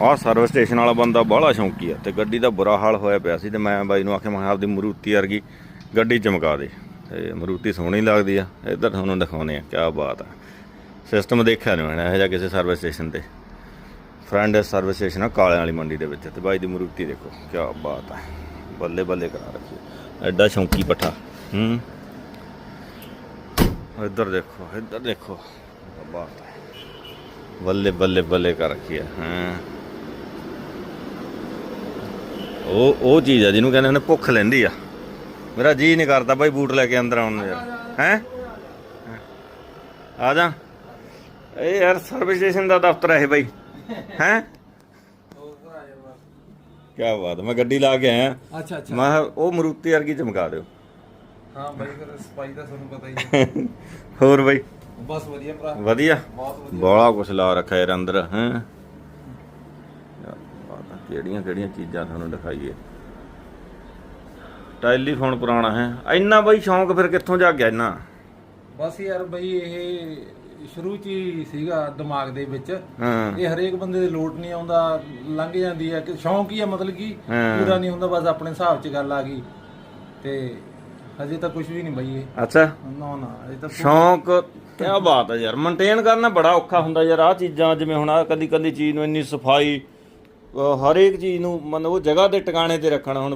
ਆਹ service station ਵਾਲਾ ਬੰਦਾ ਬਾਹਲਾ ਸ਼ੌਂਕੀ ਆ ਤੇ ਗੱਡੀ ਦਾ ਬੁਰਾ ਹਾਲ ਹੋਇਆ ਪਿਆ ਸੀ ਤੇ ਮੈਂ ਬਾਈ ਨੂੰ ਆਖਿਆ, ਮੈਂ ਕਿਹਾ ਆਪਦੀ ਮਰੂਤੀ ਵਰਗੀ ਗੱਡੀ ਚਮਕਾ ਦੇ। ਤੇ ਮਰੂਤੀ ਸੋਹਣੀ ਲੱਗਦੀ ਆ, ਇੱਧਰ ਤੁਹਾਨੂੰ ਦਿਖਾਉਨੇ ਆ ਕੀ ਬਾਤ ਆ। ਸਿਸਟਮ ਦੇਖਿਆ ਨਹੀਂ ਮੈਂ ਇਹੋ ਜਿਹਾ ਕਿਸੇ ਸਰਵਿਸ ਸਟੇਸ਼ਨ ਤੇ। ਫਰੈਂਡ ਸਰਵਿਸ ਸਟੇਸ਼ਨ ਆ ਕਾਲਿਆਂ ਵਾਲੀ ਮੰਡੀ ਦੇ ਵਿੱਚ ਤੇ ਬਾਈ ਦੀ ਮਰੂਤੀ ਦੇਖੋ ਕੀ ਬਾਤ ਆ। ਬੱਲੇ ਬੱਲੇ ਕਰਾ ਰੱਖੀ ਐਡਾ ਸ਼ੌਂਕੀ ਪੱਠਾ। ਹੂੰ। ਇੱਧਰ ਦੇਖੋ ਇੱਧਰ ਦੇਖੋ। ਬਾਤ ਹੈ ਬੱਲੇ ਬੱਲੇ ਬੱਲੇ ਕਰ ਰੱਖੀ ਆ। ਹਾਂ। ਉਹ ਉਹ ਚੀਜ਼ ਆ ਜਿਹਨੂੰ ਕਹਿੰਦੇ ਨੇ ਭੁੱਖ ਲੈਂਦੀ ਆ। ਮੇਰਾ ਜੀ ਨਹੀਂ ਕਰਦਾ ਬਾਈ ਬੂਟ ਲੈ ਕੇ ਅੰਦਰ ਆਉਣ ਨੂੰ ਯਾਰ। ਹੈ? ਆ ਜਾ। ਇਹ ਯਾਰ ਸਰਵਿਸ ਸਟੇਸ਼ਨ ਦਾ ਦਫ਼ਤਰ ਹੈ ਇਹ ਬਾਈ। ਹੈ? ਕੀ ਬਾਤ ਮੈਂ ਗੱਡੀ ਲਾ ਕੇ ਆਇਆ। ਅੱਛਾ ਅੱਛਾ। ਮੈਂ ਕਿਹਾ ਉਹ ਮਰੂਤੀ ਵਰਗੀ ਚਮਕਾ ਦਿਓ। ਹਾਂ ਬਾਈ ਫਿਰ ਸਪਾਈ ਦਾ ਤੁਹਾਨੂੰ ਪਤਾ ਹੀ ਹੈ ਹੋਰ ਬਾਈ? ਬਸ ਵਧੀਆ ਭਰਾ। ਵਧੀਆ। ਬਹੁਤ ਵਧੀਆ। ਬੋਲਾ ਕੁਛ ਲਾ ਰੱਖਿਆ ਯਾਰ ਅੰਦਰ ਹੈ? ਕਿਹੜੀਆਂ ਕਿਹੜੀਆਂ ਚੀਜ਼ਾਂ ਤੁਹਾਨੂੰ ਦਿਖਾਈਏ। ਟੈਲੀਫੋਨ ਪੁਰਾਣਾ ਹੈ। ਇੰਨਾ ਬਈ ਸ਼ੌਂਕ ਫਿਰ ਕਿੱਥੋਂ ਜਾ ਗਿਆ ਇੰਨਾ? ਬਸ ਯਾਰ ਬਈ ਇਹ ਸ਼ੁਰੂ ਚ ਹੀ ਸੀਗਾ ਦਿਮਾਗ ਦੇ ਵਿੱਚ। ਇਹ ਹਰੇਕ ਬੰਦੇ ਦੇ ਲੋਟ ਨਹੀਂ ਆਉਂਦਾ ਲੰਘ ਜਾਂਦੀ ਹੈ। ਕਿ ਸ਼ੌਂਕ ਹੀ ਆ ਮਤਲਬ ਕਿ। ਪੂਰਾ ਨਹੀਂ ਹੁੰਦਾ ਬਸ ਆਪਣੇ ਹਿਸਾਬ 'ਚ ਗੱਲ ਆ ਗਈ। ਤੇ ਹਜੇ ਤਾਂ ਕੁਝ ਵੀ ਨਹੀਂ ਬਈ ਇਹ। ਅੱਛਾ। ਨਾ ਨਾ ਇਹ ਤਾਂ ਸ਼ੌਂਕ ਕੀ ਬਾਤ ਹੈ ਯਾਰ। ਮੇਨਟੇਨ ਕਰਨਾ ਬੜਾ ਔਖਾ ਹੁੰਦਾ ਯਾਰ। ਆਹ ਚੀਜ਼ਾਂ ਜਿਵੇਂ ਹੁਣ ਆ ਕਦੀ ਕਦੀ ਚੀਜ਼ ਨੂੰ ਇੰਨੀ ਸਫ਼ਾਈ ਅਹ ਹਰੇਕ ਚੀਜ਼ ਨੂੰ ਮਤਲਬ ਉਹ ਜਗ੍ਹਾ ਤੇ ਟਿਕਾਣੇ ਤੇ ਰੱਖਣਾ ਹੁਣ